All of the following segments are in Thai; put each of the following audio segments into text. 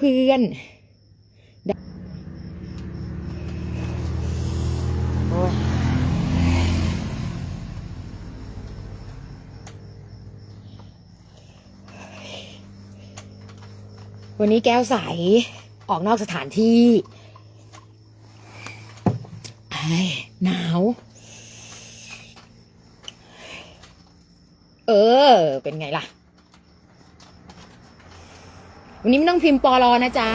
พื่อนโอ้ยวันนี้แก้วใส ออกนอกสถานที่ไอ้ยหนาว เออ เป็นไงล่ะ วันนี้ไม่ต้องพิมพ์ปอลอนะจ๊ะ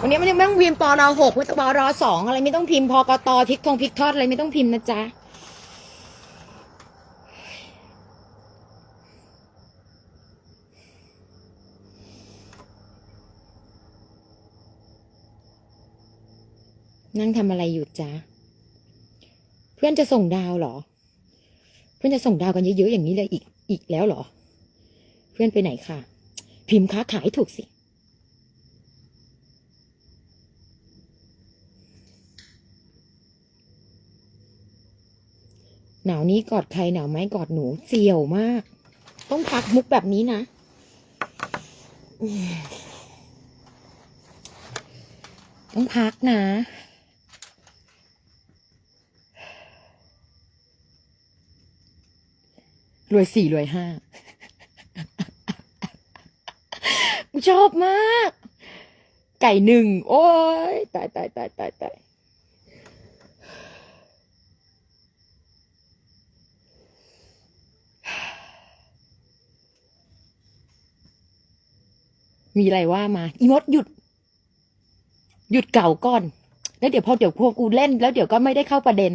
วันนี้ไม่ต้องพิมพ์ปอลอหกไม่ต้องปอลอสองอะไรไม่ต้องพิมพ์พอกตพริกทงพริกทอดอะไรไม่ต้องพิมพ์นะจ๊ะนั่งทำอะไรอยู่จ๊ะ เพื่อนจะส่งดาวเหรอ เพื่อนจะส่งดาวกันเยอะๆอย่างนี้เลยอีกอีกแล้วเหรอ เพื่อนไปไหนค่ะ พิมพ์ค้าขายถูกสิ หนาวนี้กอดใครหนาวไหมกอดหนูเสี่ยวมาก ต้องพักมุกแบบนี้นะต้องพักนะรวยสี่รวยห้า ชอบมาก ไก่หนึ่ง โอ้ยตายตายตายตายตายมีอะไรว่ามา อีมดหยุด หยุดเก่าก่อน แล้วเดี๋ยวพอเดี๋ยวพวกกูเล่น แล้วเดี๋ยวก็ไม่ได้เข้าประเด็น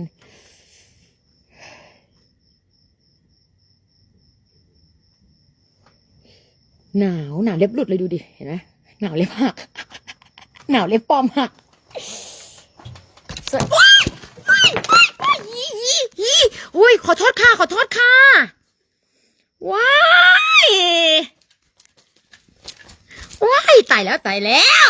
หนาวหนาวเล็บหลุดเลยดูดิเห็นไหมหนาวเล็บหัก หนาวเล็บปลอมหักสวยว้ายว้ายว้ายว้ายยียียีอุ้ยขอโทษค่ะ ขอโทษค่ะ ว้าย ว้ายตายแล้วตายแล้ว